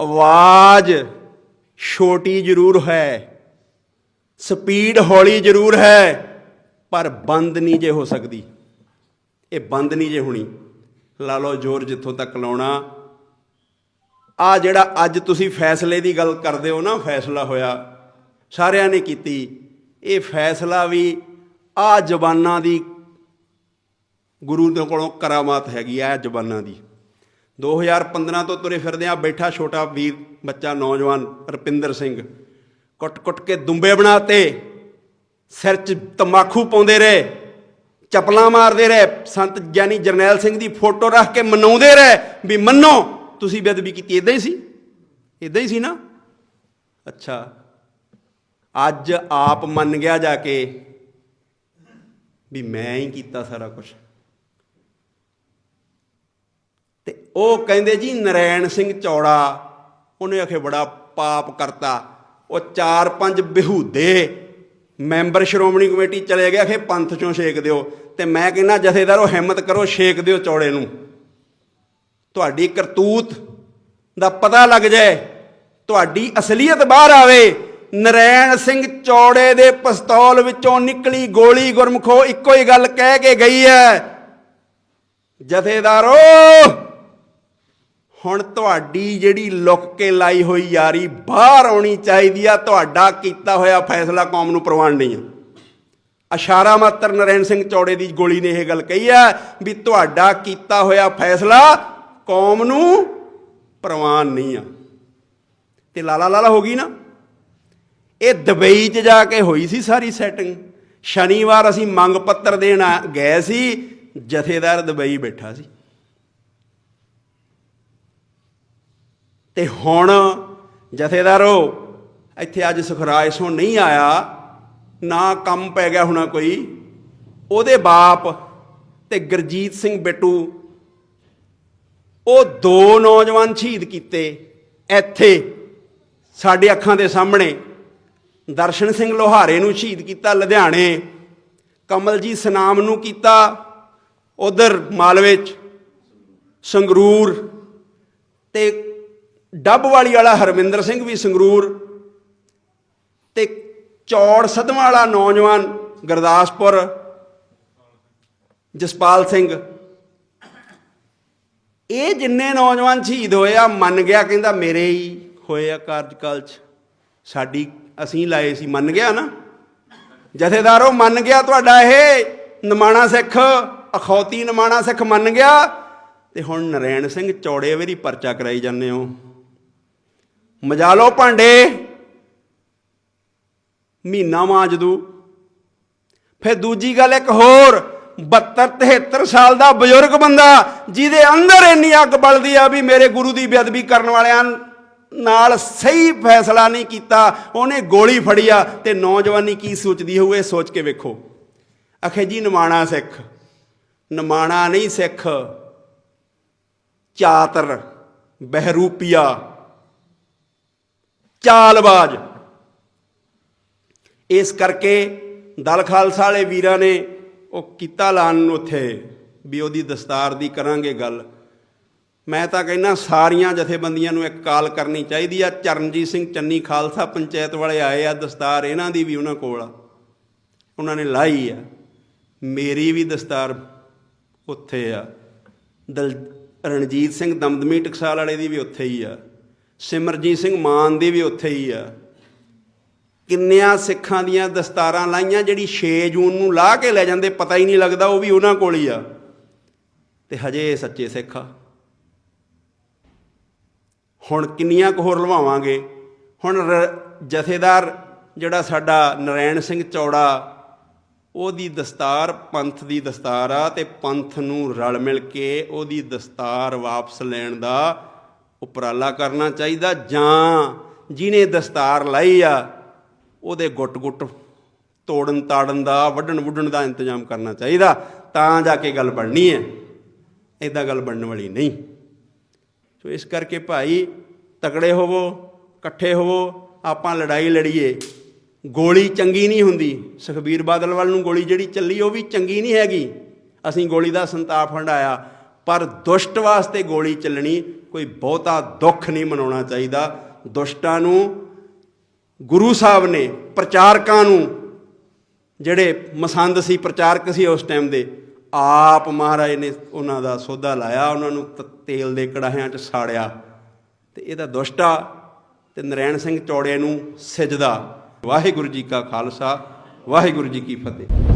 ਆਵਾਜ਼ ਛੋਟੀ ਜ਼ਰੂਰ ਹੈ, ਸਪੀਡ ਹੌਲੀ ਜ਼ਰੂਰ ਹੈ, ਪਰ ਬੰਦ ਨਹੀਂ ਜੇ ਹੋ ਸਕਦੀ। ਇਹ ਬੰਦ ਨਹੀਂ ਜੇ ਹੋਣੀ। ਲਾ ਲਓ ਜ਼ੋਰ ਜਿੱਥੋਂ ਤੱਕ ਲਾਉਣਾ। ਆ ਜਿਹੜਾ ਅੱਜ ਤੁਸੀਂ ਫੈਸਲੇ ਦੀ ਗੱਲ ਕਰਦੇ ਹੋ ਨਾ, ਫੈਸਲਾ ਹੋਇਆ, ਸਾਰਿਆਂ ਨੇ ਕੀਤੀ। ਇਹ ਫੈਸਲਾ ਵੀ ਆ ਜ਼ਬਾਨਾਂ ਦੀ ਗੁਰੂ ਦੇ ਕੋਲੋਂ ਕਰਾਮਾਤ ਹੈਗੀ ਆ ਜ਼ਬਾਨਾਂ ਦੀ। 2015 ਤੋਂ ਤੁਰੇ ਫਿਰਦੇ ਆ ਬੈਠਾ ਛੋਟਾ ਵੀਰ, ਬੱਚਾ ਨੌਜਵਾਨ ਰਪਿੰਦਰ ਸਿੰਘ। ਕੁੱਟ-ਕੁੱਟ ਕੇ ਦੁੰਬੇ ਬਣਾਤੇ। ਸਿਰ 'ਚ ਤਮਾਖੂ ਪਾਉਂਦੇ ਰਹੇ। ਚਪਲਾਂ ਮਾਰਦੇ ਰਹੇ। ਸੰਤ ਗਿਆਨੀ ਜਰਨੈਲ ਸਿੰਘ ਦੀ ਫੋਟੋ ਰੱਖ ਕੇ ਮਨਾਉਂਦੇ ਰਹੇ ਵੀ ਮੰਨੋ, ਤੁਸੀਂ ਬੇਅਦਬੀ ਕੀਤੀ ਇਦਾਂ ਹੀ ਸੀ? ਇਦਾਂ ਹੀ ਸੀ ਨਾ? ਅੱਛਾ। ਅੱਜ ਆਪ ਮੰਨ ਗਿਆ ਜਾ ਕੇ ਵੀ ਮੈਂ ਹੀ ਕੀਤਾ ਸਾਰਾ ਕੁਝ ਤੇ ਉਹ ਕਹਿੰਦੇ ਜੀ ਨਰੈਣ ਸਿੰਘ ਚੌੜਾ, ਉਹਨੇ ਆਖੇ ਬੜਾ ਪਾਪ ਕਰਤਾ। ਉਹ ਚਾਰ ਪੰਜ ਬਿਹੂਦੇ ਮੈਂਬਰ ਸ਼੍ਰੋਮਣੀ ਕਮੇਟੀ ਚਲੇ ਗਏ, ਆਖੇ ਪੰਥ ਚੋਂ ਛੇਕ ਦਿਓ। ਤੇ ਮੈਂ ਕਹਿੰਦਾ, ਜਥੇਦਾਰੋ ਹਿੰਮਤ ਕਰੋ, ਛੇਕ ਦਿਓ ਚੌੜੇ ਨੂੰ। ਤੁਹਾਡੀ ਕਰਤੂਤ ਦਾ ਪਤਾ ਲੱਗ ਜਾਏ, ਤੁਹਾਡੀ ਅਸਲੀਅਤ ਬਾਹਰ ਆਵੇ। ਨਰੈਣ ਸਿੰਘ ਚੌੜੇ ਦੇ ਪਿਸਤੌਲ ਵਿੱਚੋਂ ਨਿਕਲੀ ਗੋਲੀ ਗੁਰਮਖੋ ਇੱਕੋ ਹੀ ਗੱਲ ਕਹਿ ਕੇ ਗਈ ਹੈ। ਜਥੇਦਾਰੋ! ਹੁਣ ਤੁਹਾਡੀ ਜਿਹੜੀ ਲੁੱਕ ਕੇ ਲਾਈ ਹੋਈ ਯਾਰੀ ਬਾਹਰ ਆਉਣੀ ਚਾਹੀਦੀ ਆ, ਤੁਹਾਡਾ ਕੀਤਾ ਹੋਇਆ ਫੈਸਲਾ ਕੌਮ ਨੂੰ ਪ੍ਰਵਾਨ ਨਹੀਂ ਆ। ਇਸ਼ਾਰਾ ਮਾਤਰ ਨਰੈਣ ਸਿੰਘ ਚੌੜੇ ਦੀ ਗੋਲੀ ਨੇ ਇਹ ਗੱਲ ਕਹੀ ਆ ਵੀ ਤੁਹਾਡਾ ਕੀਤਾ ਹੋਇਆ ਫੈਸਲਾ ਕੌਮ ਨੂੰ ਪ੍ਰਵਾਨ ਨਹੀਂ ਆ। ਤੇ ਲਾਲਾ ਲਾਲਾ ਹੋ ਗਈ ਨਾ। ਇਹ ਦੁਬਈ 'ਚ ਜਾ ਕੇ ਹੋਈ ਸੀ ਸਾਰੀ ਸੈਟਿੰਗ ਸ਼ਨੀਵਾਰ ਅਸੀਂ ਮੰਗ ਪੱਤਰ ਦੇਣ ਆ- ਗਏ ਸੀ, ਜਥੇਦਾਰ ਦੁਬਈ ਬੈਠਾ ਸੀ। ਤੇ ਹੁਣ ਜਥੇਦਾਰੋ, ਇੱਥੇ ਅੱਜ ਸੁਖਰਾਜ ਸੋਂ ਨਹੀਂ ਆਇਆ, ਨਾ ਕੰਮ ਪੈ ਗਿਆ ਹੋਣਾ ਕੋਈ। ਉਹਦੇ ਬਾਪ ਤੇ ਗੁਰਜੀਤ ਸਿੰਘ ਬਿੱਟੂ, ਉਹ ਦੋ ਨੌਜਵਾਨ ਸ਼ਹੀਦ ਕੀਤੇ ਇੱਥੇ, ਸਾਡੇ ਅੱਖਾਂ ਦੇ ਸਾਹਮਣੇ। ਦਰਸ਼ਨ ਸਿੰਘ ਲੋਹਾਰੇ ਨੂੰ ਸ਼ਹੀਦ ਕੀਤਾ, ਲੁਧਿਆਣੇ। ਕਮਲਜੀਤ ਸਨਾਮ ਨੂੰ ਕੀਤਾ, ਉਧਰ ਮਾਲਵੇ ਚ। ਸੰਗਰੂਰ ਤੇ ਡੱਬਵਾਲੀ ਵਾਲਾ ਹਰਵਿੰਦਰ ਸਿੰਘ ਵੀ ਸੰਗਰੂਰ ਤੇ ਚੌੜ ਸਦਮਾ ਵਾਲਾ ਨੌਜਵਾਨ ਗੁਰਦਾਸਪੁਰ, ਜਸਪਾਲ ਸਿੰਘ। ਇਹ ਜਿੰਨੇ ਨੌਜਵਾਨ ਸ਼ਹੀਦ ਹੋਏ ਆ, ਮੰਨ ਗਿਆ, ਕਹਿੰਦਾ ਮੇਰੇ ਹੀ ਹੋਏ ਆ ਕਾਰਜਕਾਲ ਚ। ਸਾਡੀ ਅਸੀਂ ਲਾਏ ਸੀ, ਮੰਨ ਗਿਆ ਨਾ? ਜਥੇਦਾਰੋ ਮੰਨ ਗਿਆ ਤੁਹਾਡਾ ਇਹ ਨਿਮਾਣਾ ਸਿੱਖ, ਅਖੌਤੀ ਨਿਮਾਣਾ ਸਿੱਖ ਮੰਨ ਗਿਆ। ਤੇ ਹੁਣ ਨਰੈਣ ਸਿੰਘ ਚੌੜੇ ਵੇਰੀ ਪਰਚਾ ਕਰਾਈ ਜਾਂਦੇ ਹੋ। ਮਜਾ ਲਓ ਭਾਂਡੇ। ਮਹੀਨਾ ਮਾਜਦੂ ਫਿਰ ਦੂਜੀ ਗੱਲ ਇੱਕ ਹੋਰ 72 73 ਸਾਲ ਦਾ ਬਜ਼ੁਰਗ ਬੰਦਾ, ਜਿਹਦੇ ਅੰਦਰ ਇੰਨੀ ਅੱਗ ਬਲਦੀ ਆ ਵੀ ਮੇਰੇ ਗੁਰੂ ਦੀ ਬੇਅਦਬੀ ਕਰਨ ਵਾਲਿਆਂ ਨਾਲ ਸਹੀ ਫੈਸਲਾ ਨਹੀਂ ਕੀਤਾ, ਉਹਨੇ ਗੋਲੀ ਫੜੀ ਆ ਤੇ ਨੌਜਵਾਨੀ ਕੀ ਸੋਚਦੀ ਹੋਊ, ਇਹ ਸੋਚ ਕੇ ਵੇਖੋ। ਅਖੇ ਜੀ, ਨਿਮਾਣਾ ਸਿੱਖ। ਨਿਮਾਣਾ ਨਹੀਂ ਸਿੱਖ। ਚਾਤਰ, ਬਹਿਰੂਪੀਆ। ਚਾਲਬਾਜ਼। ਇਸ ਕਰਕੇ ਦਲ ਖਾਲਸਾ ਵਾਲੇ ਵੀਰਾਂ ਨੇ ਉਹ ਕੀਤਾ ਐਲਾਨ ਨੂੰ ਉੱਥੇ ਵੀ ਉਹਦੀ ਦਸਤਾਰ ਦੀ ਕਰਾਂਗੇ ਗੱਲ। ਮੈਂ ਤਾਂ ਕਹਿੰਦਾ ਸਾਰੀਆਂ ਜਥੇਬੰਦੀਆਂ ਨੂੰ ਇੱਕ ਕਾਲ ਕਰਨੀ ਚਾਹੀਦੀ ਆ। ਚਰਨਜੀਤ ਸਿੰਘ ਚੰਨੀ ਖਾਲਸਾ ਪੰਚਾਇਤ ਵਾਲੇ ਆਏ ਆ, ਦਸਤਾਰ ਇਹਨਾਂ ਦੀ ਵੀ ਉਹਨਾਂ ਕੋਲ ਆ। ਉਹਨਾਂ ਨੇ ਲਾਈ ਆ। ਮੇਰੀ ਵੀ ਦਸਤਾਰ ਉੱਥੇ ਆ। ਦਲ ਰਣਜੀਤ ਸਿੰਘ ਦਮਦਮੀ ਟਕਸਾਲ ਵਾਲੇ ਦੀ ਵੀ ਉੱਥੇ ਹੀ ਆ। ਸਿਮਰਜੀਤ ਸਿੰਘ ਮਾਨ ਦੀ ਵੀ ਉੱਥੇ ਹੀ ਆ। ਕਿੰਨਿਆਂ ਸਿੱਖਾਂ ਦੀਆਂ ਦਸਤਾਰਾਂ ਲਾਈਆਂ ਜਿਹੜੀ 6 ਜੂਨ ਨੂੰ ਲਾ ਕੇ ਲੈ ਜਾਂਦੇ, ਪਤਾ ਹੀ ਨਹੀਂ ਲੱਗਦਾ, ਉਹ ਵੀ ਉਹਨਾਂ ਕੋਲ ਹੀ ਆ। ਤੇ ਹਜੇ ਸੱਚੇ ਸਿੱਖ ਆ। ਹੁਣ ਕਿੰਨੀਆਂ ਕੁ ਹੋਰ ਲਵਾਵਾਂਗੇ? ਹੁਣ ਰ- ਜਥੇਦਾਰ ਜਿਹੜਾ ਸਾਡਾ ਨਰੈਣ ਸਿੰਘ ਚੌੜਾ, ਉਹਦੀ ਦਸਤਾਰ, ਪੰਥ ਦੀ ਦਸਤਾਰ ਆ ਤੇ ਪੰਥ ਨੂੰ ਰਲ ਮਿਲ ਕੇ ਉਹਦੀ ਦਸਤਾਰ ਵਾਪਸ ਲੈਣ ਦਾ ਉਪਰਾਲਾ ਕਰਨਾ ਚਾਹੀਦਾ, ਜਾਂ ਜਿਹਨੇ ਦਸਤਾਰ ਲਾਈ ਆ, ਉਹਦੇ ਗੁੱਟ-ਗੁੱਟ ਤੋੜਨ ਤਾੜਨ ਦਾ, ਵੱਢਣ ਵੁੱਢਣ ਦਾ ਇੰਤਜ਼ਾਮ ਕਰਨਾ ਚਾਹੀਦਾ, ਤਾਂ ਜਾ ਕੇ ਗੱਲ ਬਣਨੀ ਹੈ। ਇਦਾਂ ਗੱਲ ਬਣਨ ਵਾਲੀ ਨਹੀਂ। ਸੋ ਇਸ ਕਰਕੇ ਭਾਈ, ਤਕੜੇ ਹੋਵੋ, ਇਕੱਠੇ ਹੋਵੋ, ਆਪਾਂ ਲੜਾਈ ਲੜੀਏ। ਗੋਲੀ ਚੰਗੀ ਨਹੀਂ ਹੁੰਦੀ। ਸੁਖਬੀਰ ਬਾਦਲ ਵੱਲ ਨੂੰ ਗੋਲੀ ਜਿਹੜੀ ਚੱਲੀ, ਉਹ ਵੀ ਚੰਗੀ ਨਹੀਂ ਹੈਗੀ। ਅਸੀਂ ਗੋਲੀ ਦਾ ਸੰਤਾਪ ਹੰਡਾਇਆ ਪਰ ਦੁਸ਼ਟ ਵਾਸਤੇ ਗੋਲੀ ਚੱਲਣੀ ਕੋਈ ਬਹੁਤਾ ਦੁੱਖ ਨਹੀਂ ਮਨਾਉਣਾ ਚਾਹੀਦਾ। ਦੁਸ਼ਟਾਂ ਨੂੰ ਗੁਰੂ ਸਾਹਿਬ ਨੇ, ਪ੍ਰਚਾਰਕਾਂ ਨੂੰ, ਜਿਹੜੇ ਮਸੰਦ ਸੀ, ਪ੍ਰਚਾਰਕ ਸੀ ਉਸ ਟਾਈਮ ਦੇ, ਆਪ ਮਹਾਰਾਜ ਨੇ ਉਹਨਾਂ ਦਾ ਸੋਧਾ ਲਾਇਆ, ਉਹਨਾਂ ਨੂੰ ਤ- ਤੇਲ ਦੇ ਕੜਾਹਿਆਂ 'ਚ ਸਾੜਿਆ। ਤੇ ਇਹਦਾ ਦੁਸ਼ਟਾ ਤੇ ਨਰੈਣ ਸਿੰਘ ਚੌੜੇ ਨੂੰ ਸਿਜਦਾ। ਵਾਹਿਗੁਰੂ ਜੀ ਕਾ ਖਾਲਸਾ, ਵਾਹਿਗੁਰੂ ਜੀ ਕੀ ਫਤਿਹ।